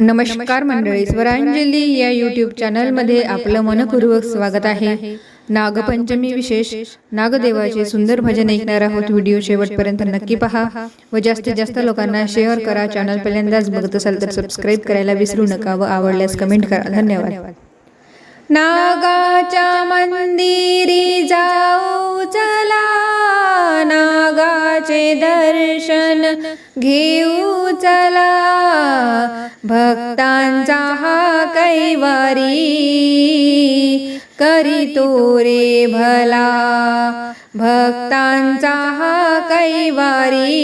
नमस्कार मंडळी स्वरांजली या यूट्यूब चॅनलमध्ये आपलं मनपूर्वक स्वागत आहे. नागपंचमी विशेष नागदेवाचे सुंदर भजन ऐकणार आहोत. व्हिडिओ शेवटपर्यंत नक्की पहा व जास्तीत जास्त लोकांना शेअर करा. चॅनल पहिल्यांदाच बघत असाल तर सबस्क्राईब करायला विसरू नका व आवडल्यास कमेंट करा. धन्यवाद. नागाच्या मंदिरी जाऊ चला. नागाचे दर्शन घेऊ चला. भक्तांचा हा कैवारी करीतो रे भला. भक्तांचा हा कैवारी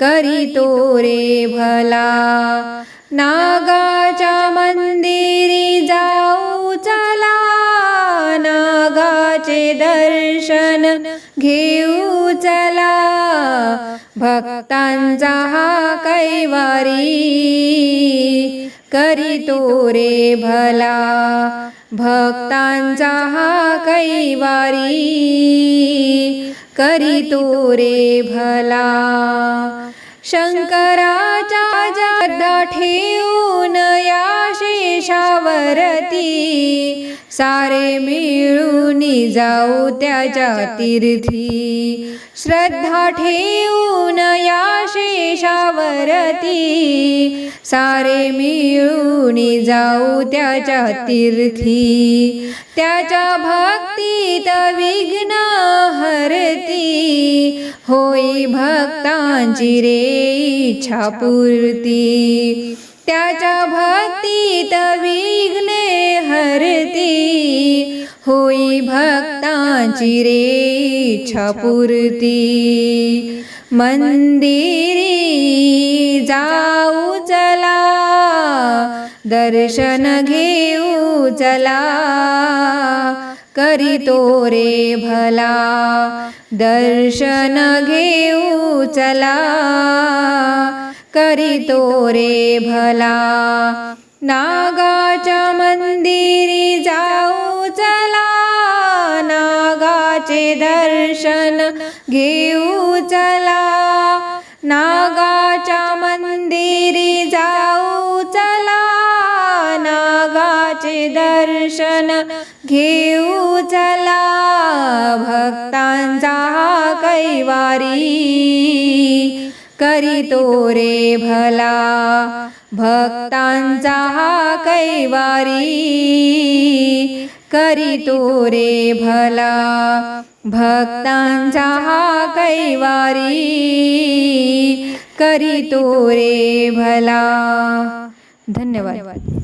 करीतो रे भला. नागाच्या मंदिरी जाऊ चला. नागाचे दर्शन घेऊ भक्तांचा हा कैवारी करीतो रे भला। भक्तांचा हा कैवारी करीतो रे भला। शंकराच्या जगदा ठेवून या शेषावरती सारे मिळून जाऊ त्याच्या तीर्थी। श्रद्धा ठेवून या शेषावरती. सारे मिळून जाऊ त्याच्या तीर्थी. त्याच्या भक्तीत विघ्न हरती. होई भक्तांची रे इच्छा पूर्ती त्याच्या भक्तीत विघ्न भक्तांची रे छपुरती मंदिरी जाऊ चला दर्शन घेऊ चला. करीतो रे भला दर्शन घेऊ चला. करीतो रे भला नागाच्या मंदिरी जाऊ चला. नागाचे दर्शन घेऊ चला. नागाच्या मंदिरी जाऊ चला. नागाचे दर्शन घेऊ चला. भक्तांचा कैवारी. करीतो रे भला. भक्तांचा हा कैवारी. करीतो रे भला. भक्तांचा हा कैवारी. करीतो रे भला. धन्यवाद.